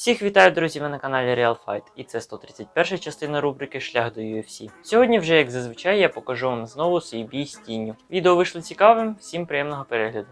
Всіх вітаю, друзі, ви на каналі Real Fight, і це 131 частина рубрики Шлях до UFC. Сьогодні, вже як зазвичай, я покажу вам знову свій бій з тінню. Відео вийшло цікавим, всім приємного перегляду.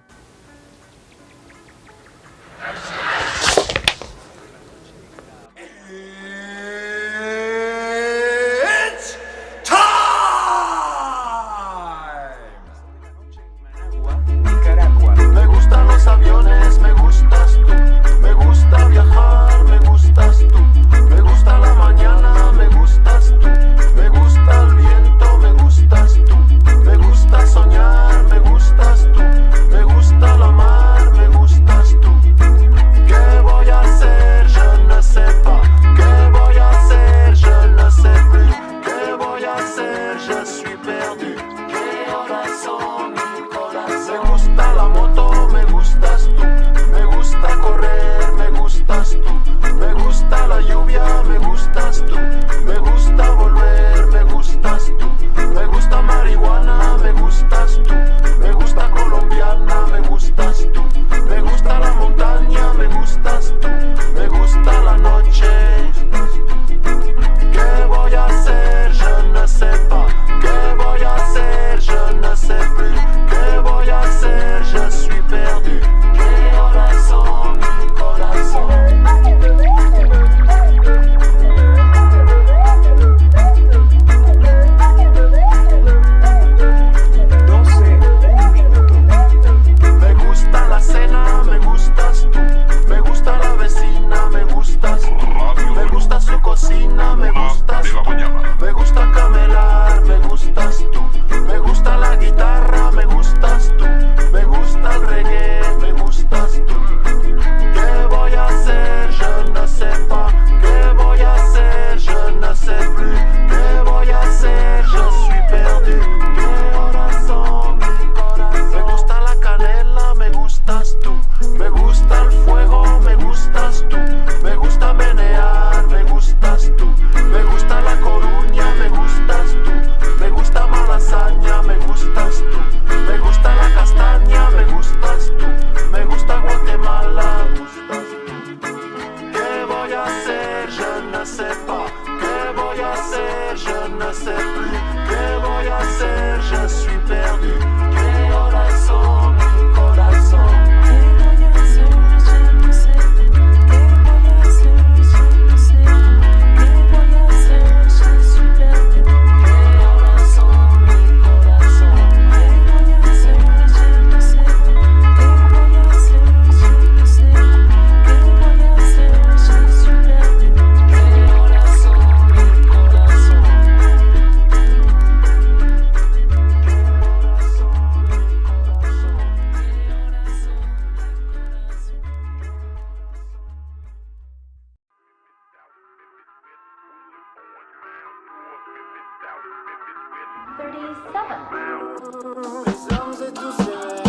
37.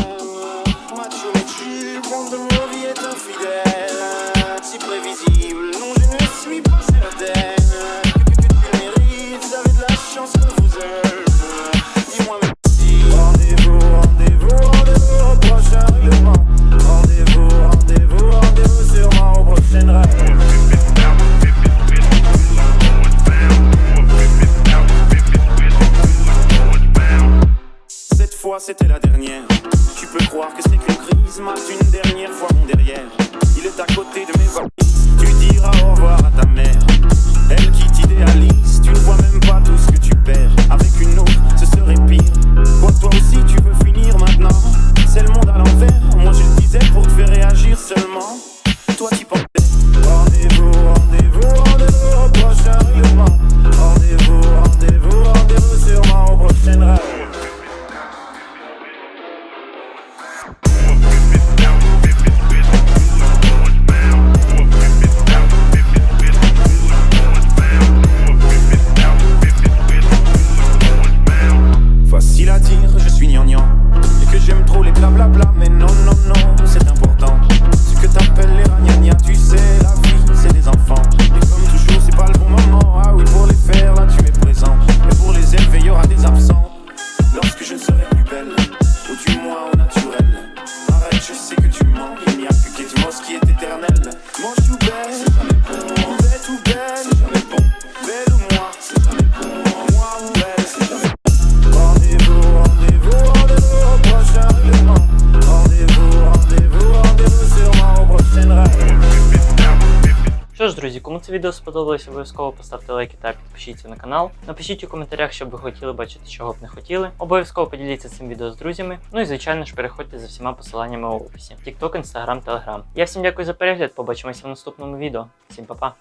c'était la dernière. Tu peux croire que c'est qu'une crise, mate une dernière fois mon derrière. Il est à côté de mes valises, tu diras au revoir à ta mère. Elle qui t'idéalise, tu ne vois même pas tout ce que tu perds. Avec une autre, ce serait pire. Quoi, toi aussi tu veux finir maintenant? C'est le monde à l'envers, moi je le disais pour te faire réagir seulement. Toi tu penses. Кому це відео сподобалось, обов'язково поставте лайки та підпишіться на канал. Напишіть у коментарях, що ви хотіли бачити, чого б не хотіли. Обов'язково поділіться цим відео з друзями. Ну і звичайно ж переходьте за всіма посиланнями у описі: TikTok, Instagram, Telegram. Я всім дякую за перегляд. Побачимося в наступному відео. Всім па-па!